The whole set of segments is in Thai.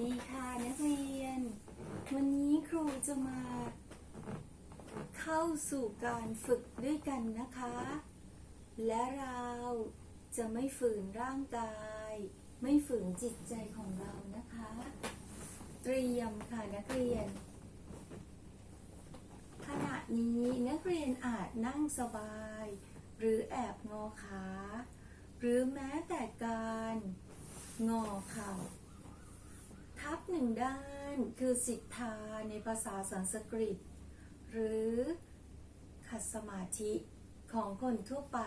ดีค่ะนักเรียน วันนี้ครูจะมา เข้าสู่การฝึกด้วยกันนะคะ และเราจะไม่ฝืนร่างกาย ไม่ฝืนจิตใจของเรานะคะ เตรียมค่ะนักเรียน ขณะนี้นักเรียนอาจนั่งสบาย หรือแอบงอขา หรือแม้แต่การงอเข่า ทับหนึ่งด้านคือสิทธาในภาษาสันสกฤต หรือขัดสมาธิของคนทั่วไป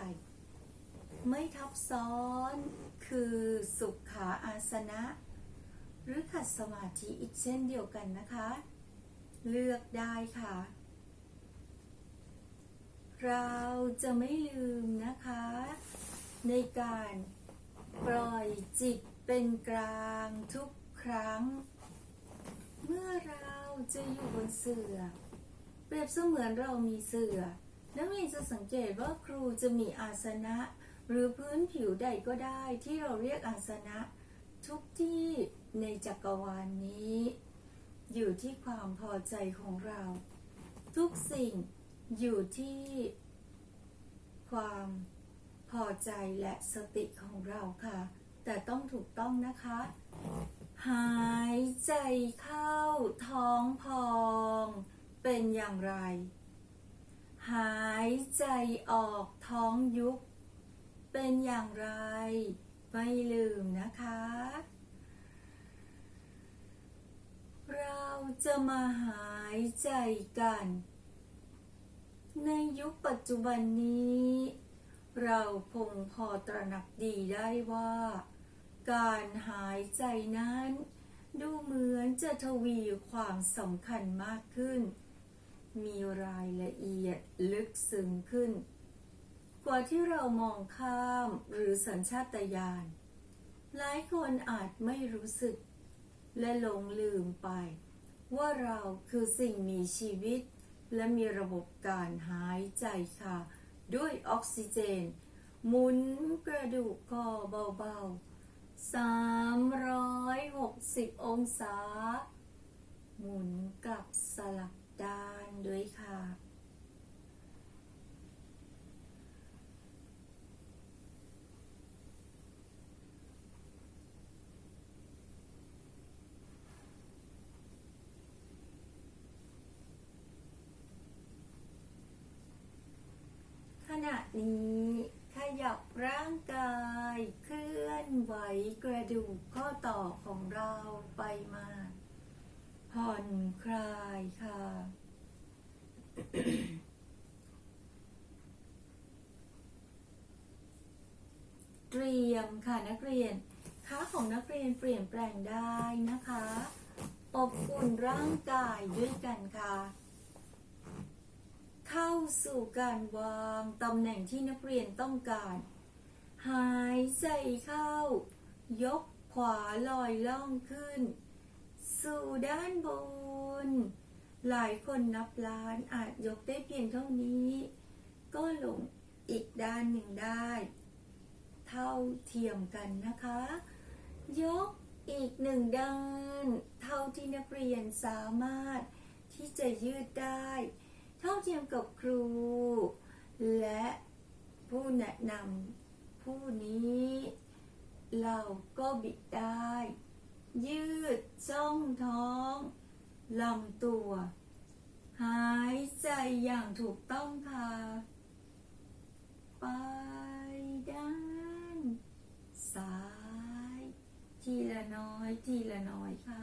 ไม่ทับซ้อนคือสุขขาอาสนะ หรือขัดสมาธิอีกเช่นเดียวกันนะคะ เลือกได้ค่ะ เราจะไม่ลืมนะคะ ในการปล่อยจิตเป็นกลางทุก ครั้ง เมื่อเราจะอยู่บนเสื่อเปรียบเสมือนเรามีเสื่อนักเรียนจะสังเกตว่าครูจะมีอาสนะ หรือพื้นผิวใดก็ได้ที่เราเรียกอาสนะ ทุกที่ในจักรวาลนนี้ อยู่ที่ความพอใจของเรา ทุกสิ่งอยู่ที่ ความพอใจและสติของเราค่ะ แต่ต้องถูกต้องนะคะ หายใจเข้าท้องพอง เป็นอย่างไร หายใจออกท้องยุบเป็นอย่างไร ไม่ลืมนะคะ เราจะมาหายใจกัน ในยุคปัจจุบันนี้ เราคงพอตระหนักดีได้ว่า การหายใจนั้น ดูเหมือนจะทวีความสำคัญมากขึ้น มีรายละเอียดลึกซึ้งขึ้น กว่าที่เรามองข้ามหรือสัญชาตญาณ หลายคนอาจไม่รู้สึก และหลงลืมไป ว่าเราคือสิ่งมีชีวิต และมีระบบการหายใจค่ะ ด้วยออกซิเจน หมุนกระดูกคอเบาๆ 360 องศา หมุนกลับสลับด้านด้วยค่ะ ขณะนี้ขยับร่างกายเคลื่อน ไหวกระดูกข้อต่อของเราไปมา ผ่อนคลายค่ะ เตรียมค่ะนักเรียนขาของนักเรียนเปลี่ยนแปลงได้นะคะอบอุ่นร่างกายด้วยกันค่ะ เข้าสู่การวางตำแหน่งที่นักเรียนต้องการ หายใจเข้า ยกขวาลอยล่องขึ้น สู่ด้านบน หลายคนนับล้านอาจยกได้เพียงเท่านี้ ก็ลงอีกด้านหนึ่งได้ เท่าเทียมกันนะคะ ยกอีกหนึ่งด้าน เท่าที่นักเรียนสามารถที่จะยืดได้ เท่าเทียมกับครู และผู้แนะนำ ผู้นี้ เราก็บิดได้ ยืดช่องท้องลำตัว หายใจอย่างถูกต้องค่ะ ไปด้านซ้าย ทีละน้อยทีละน้อยค่ะ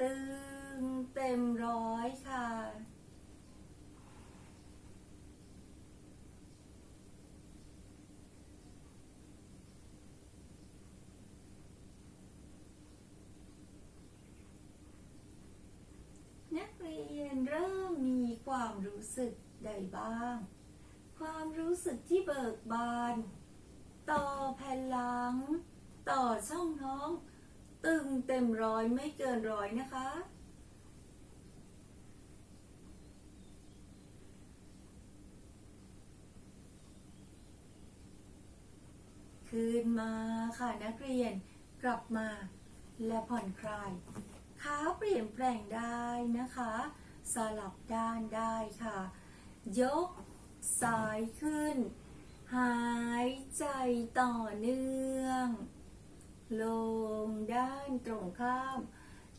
ตึงเต็มร้อยค่ะ นักเรียนเริ่มมีความรู้ สึกใดบ้าง ความรู้สึกที่เบิกบาน ต่อแผ่นหลัง ต่อช่องท้อง ตึงเต็มร้อยไม่เกินร้อยนะคะ คืนมาค่ะนักเรียนกลับมาและผ่อนคลายขาเปลี่ยนแปลงได้นะคะ สลับด้านได้ค่ะ ยกซ้ายขึ้น หายใจต่อเนื่อง ลงด้านตรงข้าม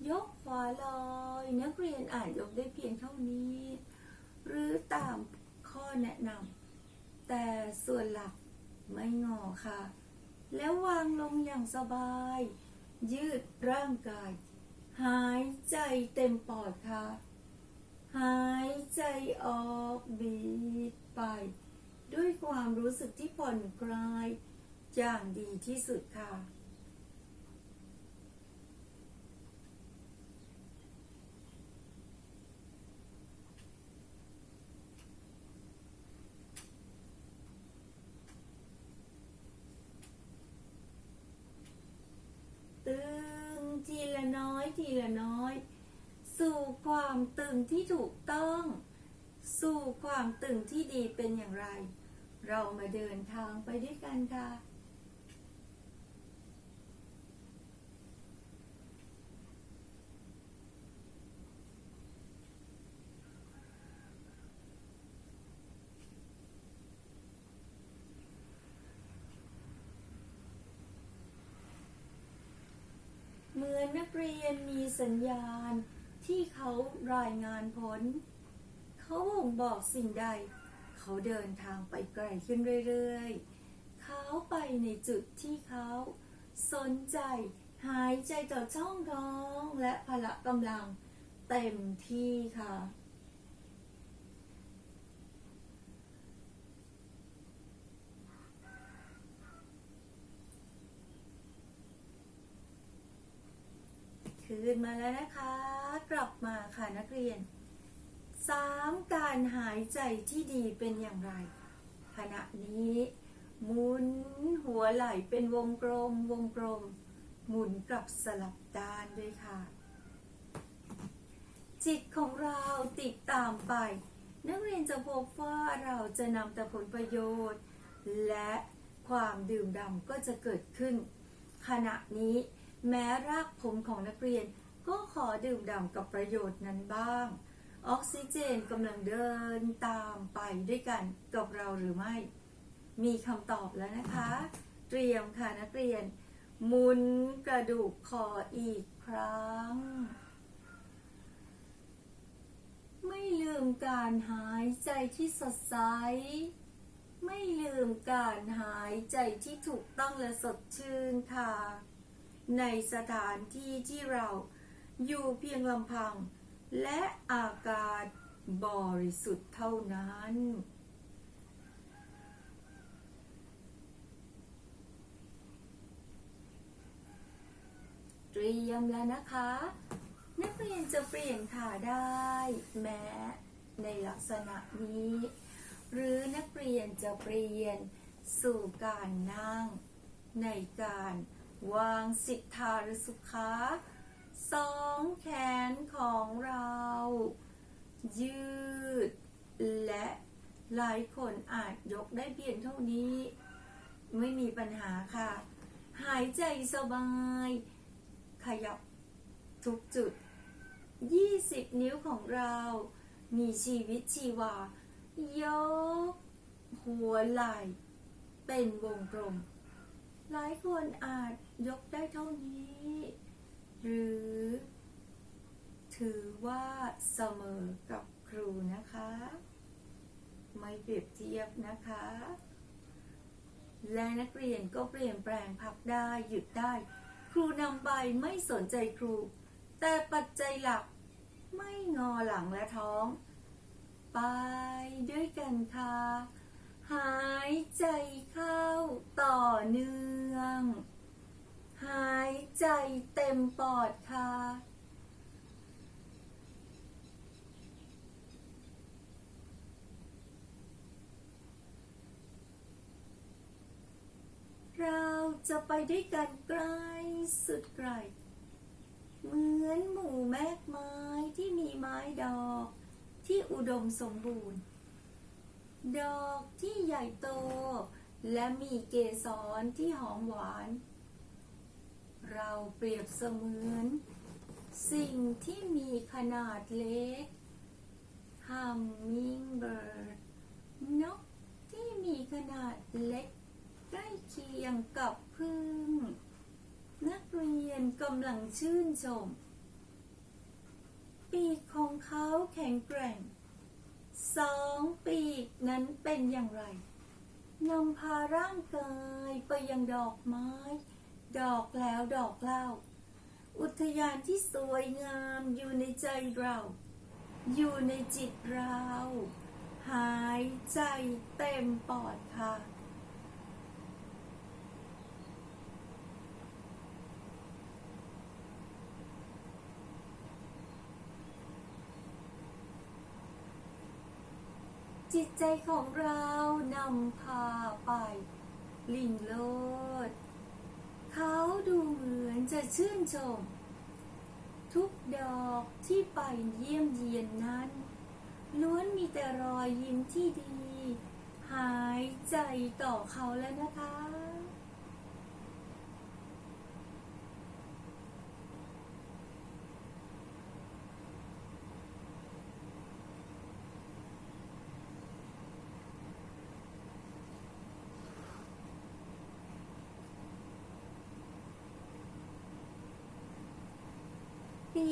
ยกขวาลอย นักเรียนอ่านยกได้เพียงเท่านี้ หรือตามข้อแนะนำแต่ส่วนหลักไม่งอค่ะ แล้ววางลงอย่างสบาย ยืดร่างกาย หายใจเต็มปอดค่ะ หายใจออกบีบไป ด้วยความรู้สึกที่ผ่อนคลายอย่างดีที่สุดค่ะ ตึงทีละน้อยทีละน้อย สู่ความตึงที่ถูกต้อง สู่ความตึงที่ดีเป็นอย่างไร เรามาเดินทางไปด้วยกันค่ะเหมือนนักเรียนมีสัญญาณ ที่เขารายงานผล เขาบ่งบอกสิ่งใด เขาเดินทางไปไกลขึ้นเรื่อยๆ เขาไปในจุดที่เขา สนใจหายใจต่อช่องท้องและพละกำลังเต็มที่ค่ะ คืนมาแล้วนะคะ กลับมาค่ะนักเรียนสามการหายใจที่ดีเป็นอย่างไร ขณะนี้หมุนหัวไหล่เป็นวงกลมวงกลม หมุนกลับสลับด้านด้วยค่ะ จิตของเราติดตามไป นักเรียนจะพบว่าเราจะนำแต่ผลประโยชน์ และความดื่มด่ำก็จะเกิดขึ้น ขณะนี้แม้รากผมของนักเรียน ก็ขอดื่มด่ำกับประโยชน์นั้นบ้าง ออกซิเจนกำลังเดินตามไปด้วยกันกับเราหรือไม่ มีคำตอบแล้วนะคะ เตรียมค่ะนักเรียน หมุนกระดูกคออีกครั้ง ไม่ลืมการหายใจที่สดใสไม่ลืมการหายใจที่ถูกต้องและสดชื่นค่ะ ในสถานที่ที่เรา อยู่เพียงลำพัง และอากาศบริสุทธิ์เท่านั้น เตรียมแล้วนะคะ นักเรียนจะเปลี่ยนขาได้ แม้ในลักษณะนี้ หรือนักเรียนจะเปลี่ยนสู่การนั่ง ในการวางสิทธาหรือสุขา สองแขนของเรา ยืด และหลายคนอาจยกได้เพียงเท่านี้ ไม่มีปัญหาค่ะ หายใจสบาย ขยับทุกจุด 20 นิ้วของเรา มีชีวิตชีวา ยก หัวไหล่ เป็นวงกลม หลายคนอาจยกได้เท่านี้ หรือถือว่าเสมอกับครูนะคะ ไม่เปรียบเทียบนะคะ และนักเรียนก็เปลี่ยนแปลงพักได้หยุดได้ ครูนำไปไม่สนใจครู แต่ปัจจัยหลักไม่งอหลังและท้อง ไปด้วยกันค่ะ หายใจเข้าต่อเนื่อง หายใจเต็มปอดค่ะ เราจะไปด้วยกันไกลสุดไกล เหมือนหมู่แมกไม้ที่มีไม้ดอกที่อุดมสมบูรณ์ ดอกที่ใหญ่โต และมีเกสรที่หอมหวาน เราเปรียบเสมือน สิ่งที่มีขนาดเล็ก hummingbird นกที่มีขนาดเล็กใกล้เคียงกับพึ่ง นักเรียนกำลังชื่นชม ปีกของเขาแข็งแกร่ง สองปีกนั้นเป็นอย่างไรนำพาร่างกายไปยังดอกไม้ ดอกแล้วดอกเล่าอุทยานที่สวยงามอยู่ในใจเรา อยู่ในจิตเรา หายใจเต็มปอดค่ะจิตใจของเรานำพาไป ลิงโลด เขาดูเหมือนจะชื่นชม ทุกดอกที่ไปเยี่ยมเยียนนั้น ล้วนมีแต่รอยยิ้มที่ดี หายใจต่อเขาแล้วนะคะ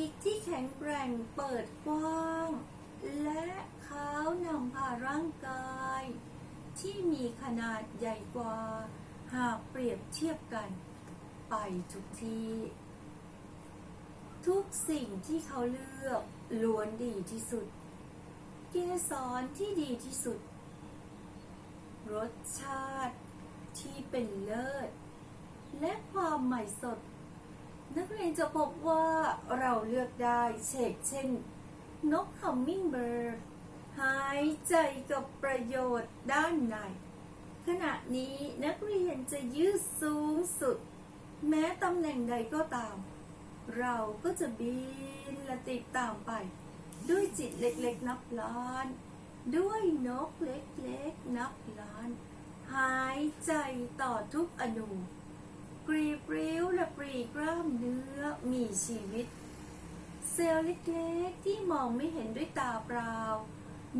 ีกที่แข็งแกร่งเปิดกว้าง และเขานำพาร่างกาย ที่มีขนาดใหญ่กว่า หากเปรียบเทียบกัน ไปทุกที่ ทุกสิ่งที่เขาเลือกล้วนดีที่สุด เกสรที่ดีที่สุด รสชาติที่เป็นเลิศ และความใหม่สด นักเรียนจะพบว่าเราเลือกได้เชกเช่น นกฮัมมิงเบิร์ดหายใจกับประโยชน์ด้านใน ขณะนี้นักเรียนจะยืดสูงสุด แม้ตำแหน่งใดก็ตาม เราก็จะบินและติดตามไป ด้วยจิตเล็กๆนับล้าน ด้วยนกเล็กๆนับล้าน หายใจต่อทุกอนู กรีบริ้วและปรีกล้ามเนื้อมีชีวิต เซลล์เล็กๆที่มองไม่เห็นด้วยตาเปล่า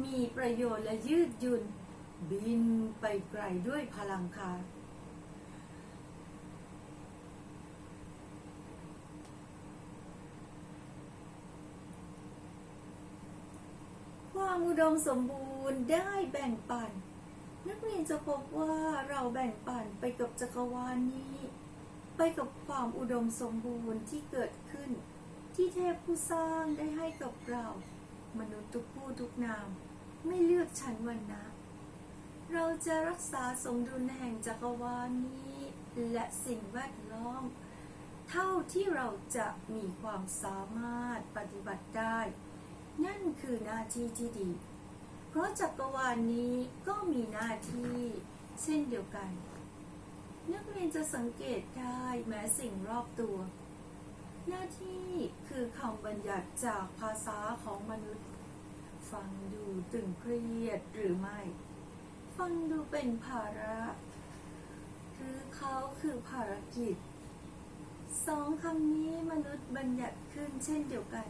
มีประโยชน์และยืดหยุ่น บินไปไกลด้วยพลังค่ะความอุดมสมบูรณ์ได้แบ่งปัน นักเรียนจะพบว่าเราแบ่งปันไปกับจักรวาลนี้ ไปกับความอุดมสมบูรณ์ที่เกิดขึ้น ที่เทพผู้สร้างได้ให้กับเรา มนุษย์ทุกผู้ทุกนาม ไม่เลือกชั้นวรรณะเราจะรักษาสมดุลแห่งจักรวาลนี้และสิ่งแวดล้อมเท่าที่เราจะมีความสามารถปฏิบัติได้ นั่นคือหน้าที่ที่ดี เพราะจักรวาลนี้ก็มีหน้าที่เช่นเดียวกัน นักเรียนจะสังเกตได้แม้สิ่งรอบตัว หน้าที่คือคำบัญญัติจากภาษาของมนุษย์ ฟังดูตึงเครียดหรือไม่ ฟังดูเป็นภาระ หรือเขาคือภารกิจสองคำนี้มนุษย์บัญญัติขึ้นเช่นเดียวกัน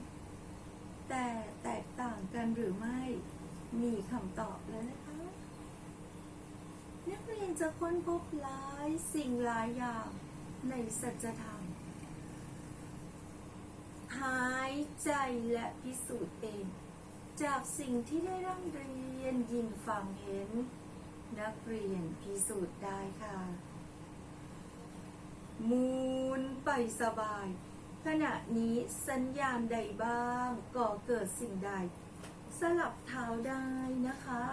แต่แตกต่างกันหรือไม่ มีคำตอบแล้วนะ นักเรียนจะค้นพบหลายสิ่งหลายอย่างในสัจธรรม หายใจและพิสูจน์เอง จากสิ่งที่ได้ร่ำเรียนยินฟังเห็น นักเรียนพิสูจน์ได้ค่ะ มูนไปสบาย ขณะนี้สัญญาณใดบ้างก่อเกิดสิ่งใด สลับเท้าได้นะคะ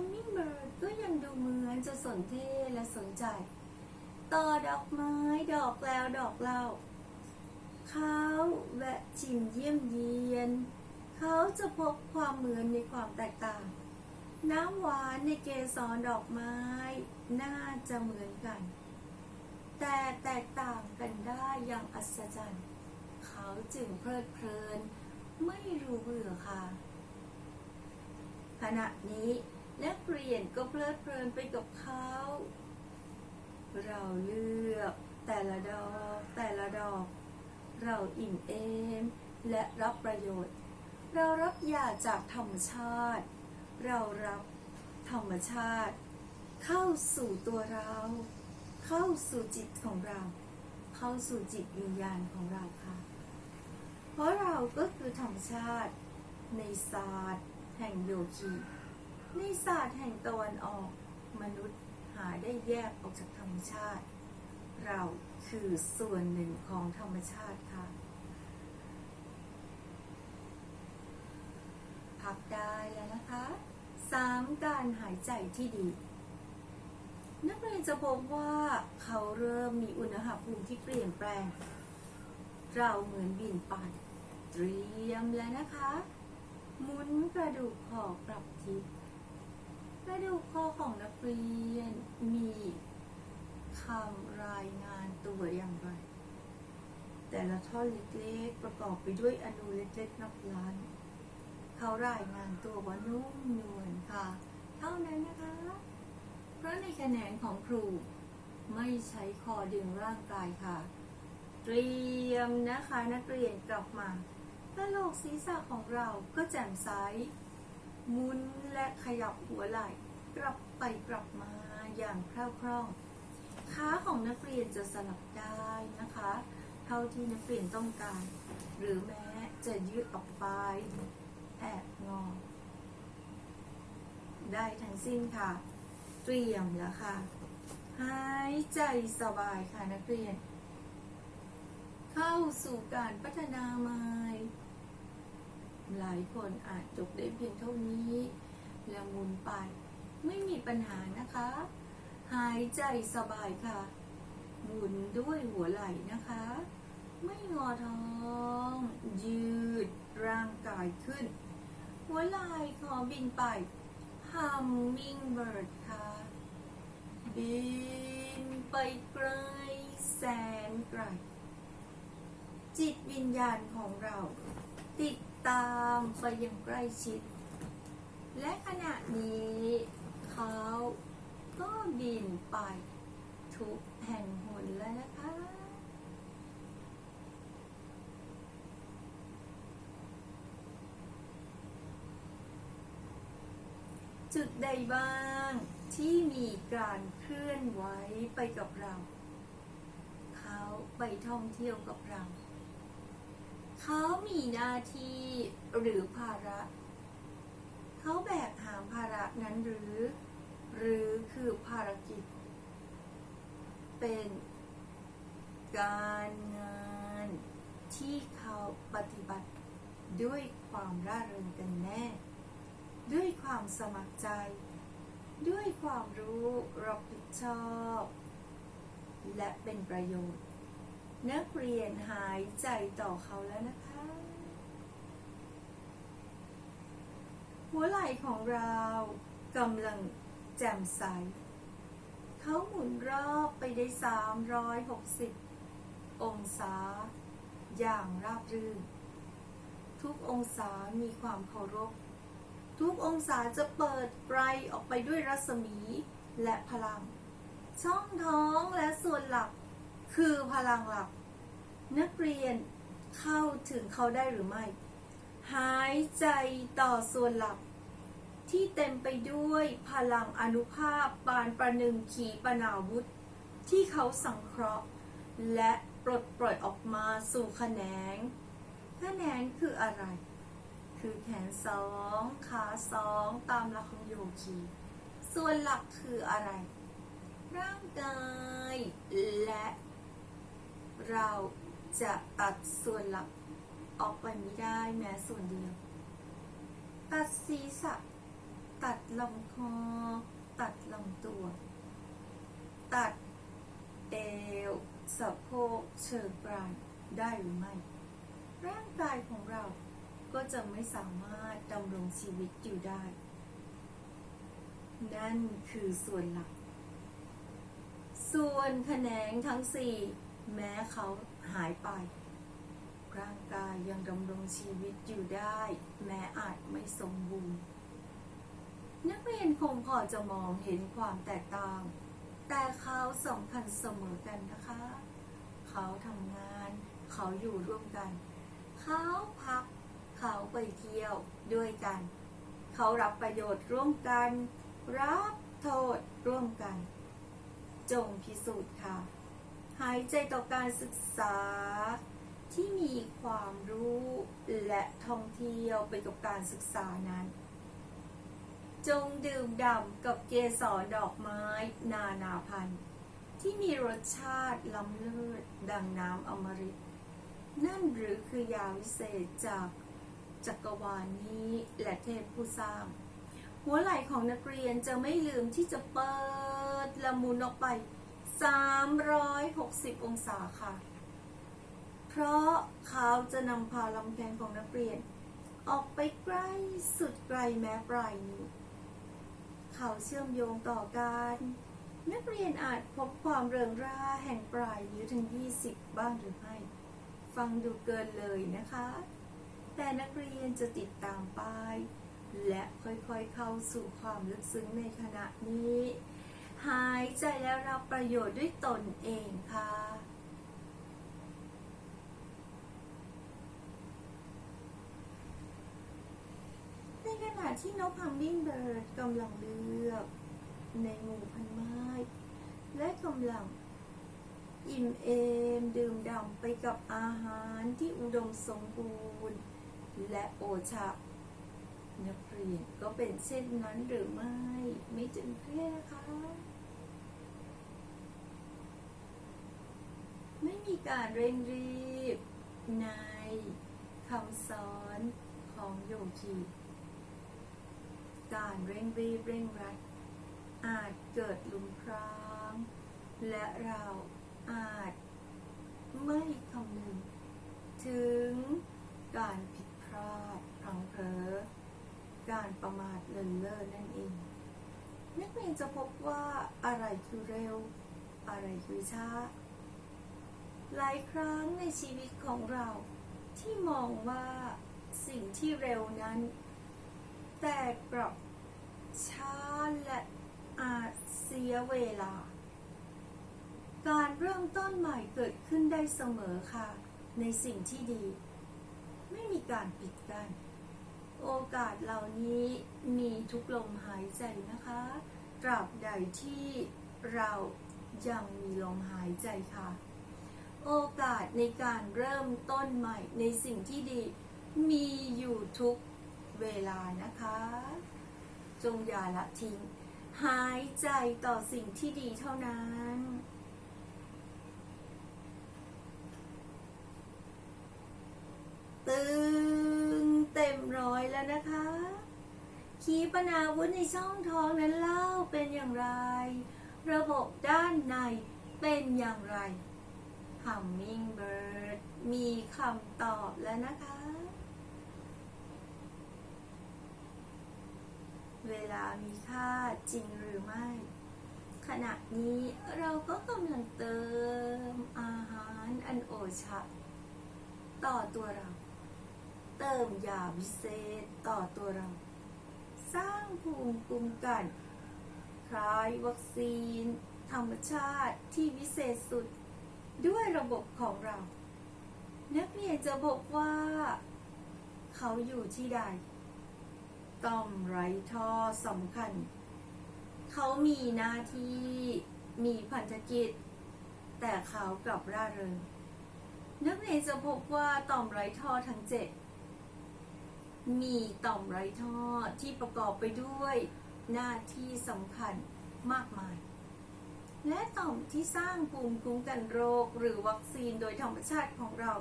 ฮัมมิงเบิร์ดก็ยังดูเหมือนจะสนเท่และสนใจ ต่อดอกไม้ดอกแล้วดอกเล่าเขาแวะชิมเยี่ยมเยียน เขาจะพบความเหมือนในความแตกต่าง น้ำหวานในเกสรดอกไม้ น่าจะเหมือนกัน แต่แตกต่างกันได้อย่างอัศจรรย์ เขาจึงเพลิดเพลิน ไม่รู้เบื่อค่ะขณะนี้ นักเรียนก็เพลิดเพลินไปกับเขา เราเลือกแต่ละดอกแต่ละดอก เราอิ่มเอมและรับประโยชน์ เรารับยาจากธรรมชาติ เรารับธรรมชาติ เข้าสู่ตัวเรา เข้าสู่จิตของเรา เข้าสู่จิตวิญญาณของเราค่ะ เพราะเราก็คือธรรมชาติในศาสตร์แห่งโยคี ในศาสตร์แห่งตะวันออก มนุษย์หาได้แยกออกจากธรรมชาติ เราคือส่วนหนึ่งของธรรมชาติค่ะ พักได้แล้วนะคะสามการหายใจที่ดี นักเรียนจะพบว่าเขาเริ่มมีอุณหภูมิที่เปลี่ยนแปลง เราเหมือนบินไปเตรียมแล้วนะคะ หมุนกระดูกคอกลับทิศ กระดูกคอของนักเรียนมีคำรายงานตัวอย่างไร แต่ละท่อนเล็กๆประกอบไปด้วยอนูเล็กๆนับล้าน เขารายงานตัวว่านุ่มนวลค่ะ เท่านั้นนะคะ เพราะในแขนงของครูไม่ใช้คอดึงร่างกายค่ะ เตรียมนะคะนักเรียนกลับมา กระโหลกศีรษะของเราก็แจ่มใส มุนและขยับหัวไหล่กลับไปกลับมาอย่างคล่วคล่องขาของนักเรียนจะสลับได้นะคะ เท่าที่นักเรียนต้องการ หรือแม้จะยืดออกไป แอบงอ ได้ทั้งสิ้นค่ะ เตรียมแล้วค่ะ หายใจสบายค่ะนักเรียน เข้าสู่การพัฒนาใหม่ หลายคนอาจจบได้เพียงเท่านี้แล้วหมุนไป ไม่มีปัญหานะคะ หายใจสบายค่ะ หมุนด้วยหัวไหล่นะคะ ไม่งอท้อง ยืดร่างกายขึ้น หัวไหล่ขอบินไป Hummingbird ค่ะ บินไปไกลแสนไกลจิตวิญญาณของเราติด ตามไปอย่างใกล้ชิด และขณะนี้เขาก็บินไปทุกแห่งหนแล้วนะคะ จุดใดบ้างที่มีการเคลื่อนไหวไปกับเรา เขาไปท่องเที่ยวกับเรา เขามีหน้าที่หรือภาระ เขาแบกหามภาระนั้นหรือ หรือคือภารกิจ เป็นการงานที่เขาปฏิบัติด้วยความร่าเริงกันแน่ ด้วยความสมัครใจ ด้วยความรู้รับผิดชอบ และเป็นประโยชน์ นักเรียนหายใจต่อเขาแล้วนะคะ หัวไหล่ของเรากำลังแจ่มใส เขาหมุนรอบไปได้ 360 องศา อย่างราบรื่น ทุกองศามีความเคารพ ทุกองศาจะเปิดไกลออกไปด้วยรัศมีและพลัง ช่องท้องและส่วนหลัก คือพลังหลัก นักเรียนเข้าถึงเขาได้หรือไม่ หายใจต่อส่วนหลัก ที่เต็มไปด้วยพลังอนุภาพปานประหนึ่งขีปนาวุธ ที่เขาสังเคราะห์ และปลดปล่อยออกมาสู่แขนงแขนงคืออะไร คือแขนสองขาสองตามหลักของโยคี ส่วนหลักคืออะไร ร่างกายและ เราจะตัดส่วนหลักออกไปไม่ได้แม้ส่วนเดียว ตัดศีรษะ ตัดลำคอ ตัดลำตัว ตัดเอวสะโพกเชิงกรานได้หรือไม่ ร่างกายของเราก็จะไม่สามารถดำรงชีวิตอยู่ได้ นั่นคือส่วนหลัก ส่วนแขนงทั้งสี่ แม้เขาหายไป ร่างกายยังดำรงชีวิตอยู่ได้ แม้อาจไม่สมบูรณ์ นักเรียนคงพอจะมองเห็นความแตกต่าง แต่เขาสำคัญเสมอกันนะคะ เขาทำงาน เขาอยู่ร่วมกัน เขาพัก เขาไปเที่ยวด้วยกัน เขารับประโยชน์ร่วมกัน รับโทษร่วมกัน จงพิสูจน์ค่ะ หายใจต่อการศึกษา ที่มีความรู้และท่องเที่ยวไปกับการศึกษานั้น จงดื่มด่ำกับเกสรดอกไม้นานาพันธุ์ ที่มีรสชาติล้ำเลิศดังน้ำอมฤตนั่นหรือคือยาวิเศษจากจักรวาลนี้และเทพผู้สร้าง หัวไหล่ของนักเรียนจะไม่ลืมที่จะเปิดละมุนออกไป 360 องศาค่ะ เพราะเขาจะนำพาลำแขนของนักเรียน ออกไปใกล้สุดไกลแม้ปลายนิ้วเขาเชื่อมโยงต่อกัน นักเรียนอาจพบความเริงร่าแห่งปลายนิ้วถึง 20 บ้างหรือไม่ ฟังดูเกินเลยนะคะ แต่นักเรียนจะติดตามไปและค่อยๆเข้าสู่ความลึกซึ้งในขณะนี้ หายใจและรับประโยชน์ด้วยตนเองค่ะ ในขณะที่นกฮัมมิงเบิร์ดกำลังเลือก ในหมู่พันไม้ และกำลังอิ่มเอมดื่มด่ำไปกับอาหารที่อุดมสมบูรณ์ และโอชะนักเรียนก็เป็นเช่นนั้นหรือไม่ ไม่จึงเครียดนะคะ ไม่มีการเร่งรีบ ในคำสอนของโยคีการเร่งรีบเร่งรัด อาจเกิดลุมพราง และเราอาจไม่คำนึงถึงการผิดพลาดพลังเผลอ การประมาทเลินเล่อนั่นเอง นักเรียนจะพบว่าอะไรคือเร็ว อะไรคือช้า หลายครั้งในชีวิตของเราที่มองว่าสิ่งที่เร็วนั้น แต่กลับช้าและอาจเสียเวลา การเริ่มต้นใหม่เกิดขึ้นได้เสมอค่ะ ในสิ่งที่ดี ไม่มีการปิดกัน้น โอกาสเหล่านี้มีทุกลมหายใจนะคะ ตราบใดที่เรายังมีลมหายใจค่ะ โอกาสในการเริ่มต้นใหม่ในสิ่งที่ดี มีอยู่ทุกเวลานะคะ จงอย่าละทิ้ง หายใจต่อสิ่งที่ดีเท่านั้น ตึงเต็มร้อย แล้วนะคะ ขีปนาวุธในช่องท้องนั้นเล่าเป็นอย่างไร ระบบด้านในเป็นอย่างไร Hummingbird มีคำตอบแล้วนะคะ เวลามีค่าจริงหรือไม่ ขณะนี้เราก็กำลังเติมอาหารอันโอชะ ต่อตัวเรา เติมยาวิเศษต่อตัวเรา สร้างภูมิคุ้มกัน คล้ายวัคซีน ธรรมชาติที่วิเศษสุด ด้วยระบบของเรา นักเรียนจะบอกว่า เขาอยู่ที่ใดต้อมไร้ท่อสำคัญ เขามีหน้าที่มีพันธกิจ แต่เขากลับร่าเริงนักเรียนจะพบว่าต่อมไร้ท่อทั้งเจ็ด มีต่อมไร้ท่อที่ประกอบไปด้วยหน้าที่สำคัญมากมาย และต่อมที่สร้างภูมิคุ้มกันโรคหรือวัคซีนโดยธรรมชาติของเรา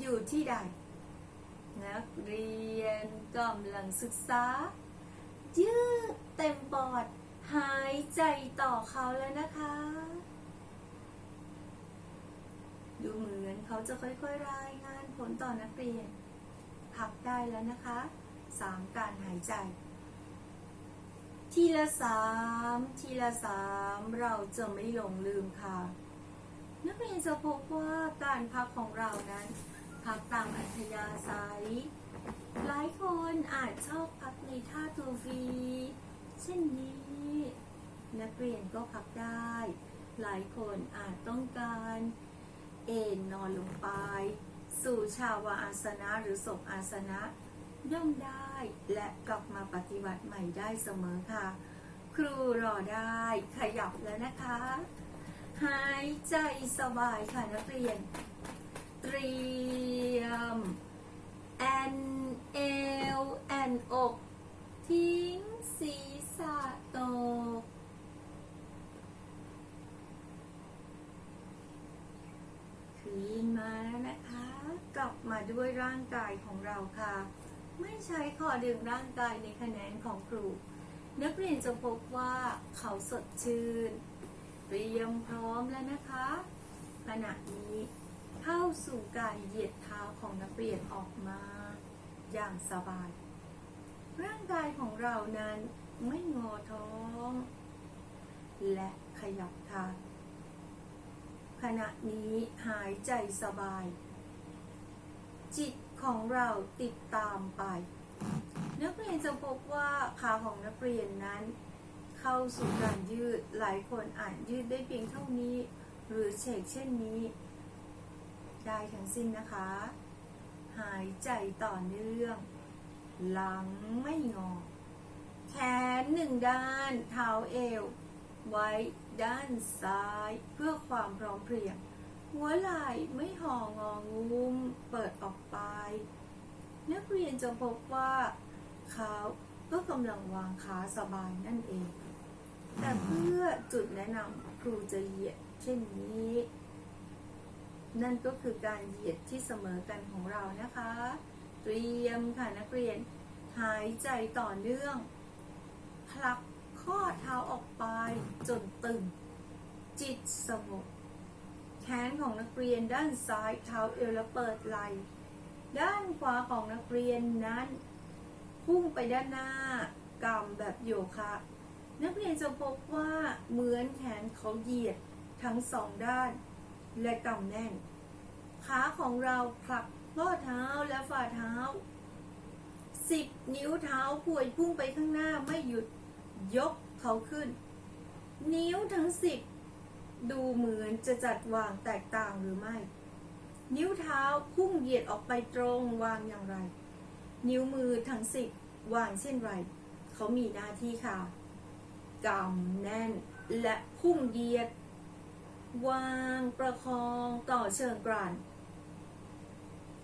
อยู่ที่ใด นักเรียนกำลังศึกษา ยืดเต็มปอด หายใจต่อเขาแล้วนะคะ ดูเหมือนเขาจะค่อยๆรายงานผลต่อนักเรียน พักได้แล้วนะคะสามการหายใจ ทีละสามทีละสามเราจะไม่หลงลืมค่ะ นักเรียนจะพบว่าการพักของเรานั้น พักตามอัธยาศัย หลายคนอาจชอบพักในท่าทูฟีเช่นนี้ นักเรียนก็พักได้ หลายคนอาจต้องการ เอนนอนลงไป สู่ชาวอาสนะหรือศพอาสนะย่อมได้และกลับมาปฏิบัติใหม่ได้เสมอค่ะ ครูรอได้ขยับแล้วนะคะ หายใจสบายค่ะนักเรียน เตรียมแอนเอวแอนอก ทิ้งศีรษะตก คลีนมาแล้วนะคะ กลับมาด้วยร่างกายของเราค่ะ ไม่ใช้ขอดึงร่างกายในคะแนนของครู นักเรียนจะพบว่าเขาสดชื่น เตรียมพร้อมแล้วนะคะ ขณะนี้เข้าสู่การเหยียดเท้าของนักเรียนออกมา อย่างสบาย ร่างกายของเรานั้นไม่งอท้อง และขยับค่ะ ขณะนี้หายใจสบาย จิตของเราติดตามไป นักเรียนจะพบว่าขาของนักเรียนนั้น เข้าสู่การยืดหลายคนอาจยืดได้เพียงเท่านี้ หรือเฉกเช่นนี้ ได้ทั้งสิ้นนะคะ หายใจต่อเนื่อง หลังไม่งอ แขนหนึ่งด้าน เท้าเอว ไว้ด้านซ้ายเพื่อความพร้อมเพรียง หัวไหล่ไม่ห่ององุ้มเปิดออกไป นักเรียนจะพบว่าเขาก็กำลังวางขาสบายนั่นเอง แต่เพื่อจุดแนะนำครูจะเหยียดเช่นนี้ นั่นก็คือการเหยียดที่เสมอกันของเรานะคะ เตรียมค่ะนักเรียนหายใจต่อเนื่องผลัก ข้อเท้าออกไปจนตึง จิตสงบแขนของนักเรียนด้านซ้ายเท้าเอวและเปิดไหล่ด้านขวาของนักเรียนนั้น พุ่งไปด้านหน้ากำแบบโยคะ นักเรียนจะพบว่าเหมือนแขนเขาเหยียดทั้งสองด้าน และกำแน่น ขาของเราผลักข้อเท้าและฝ่าเท้าสิบนิ้วเท้าพวยพุ่งไปข้างหน้าไม่หยุด ยกเขาขึ้น นิ้วทั้งสิบดูเหมือนจะจัดวางแตกต่างหรือไม่ นิ้วเท้าพุ่งเหยียดออกไปตรงวางอย่างไร นิ้วมือทั้งสิบวางเช่นไร เขามีหน้าที่ค่ะกำแน่นและพุ่งเหยียด วางประคองต่อเชิงกราน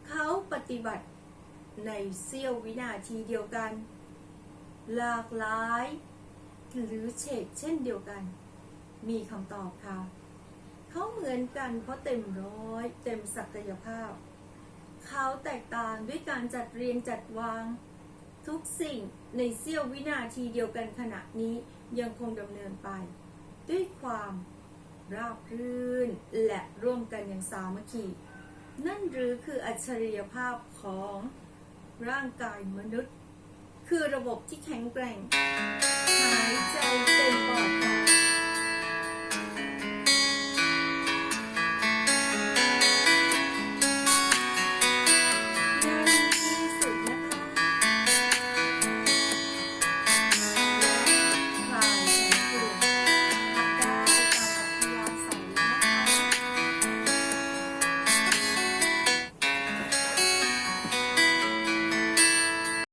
เขาปฏิบัติในเสี้ยววินาทีเดียวกัน หลากหลาย หรือเฉกเช่นเดียวกัน มีคำตอบค่ะ เขาเหมือนกันเพราะเต็มร้อย เต็มศักยภาพ เขาแตกต่างด้วยการจัดเรียงจัดวาง ทุกสิ่งในเสี้ยววินาทีเดียวกันขณะนี้ยังคงดำเนินไป ด้วยความราบรื่นและร่วมกันอย่างสามัคคีนั่นหรือคืออัจฉริยภาพของร่างกายมนุษย์ คือระบบที่แข็งแกร่ง หายใจเต็มปอดค่ะ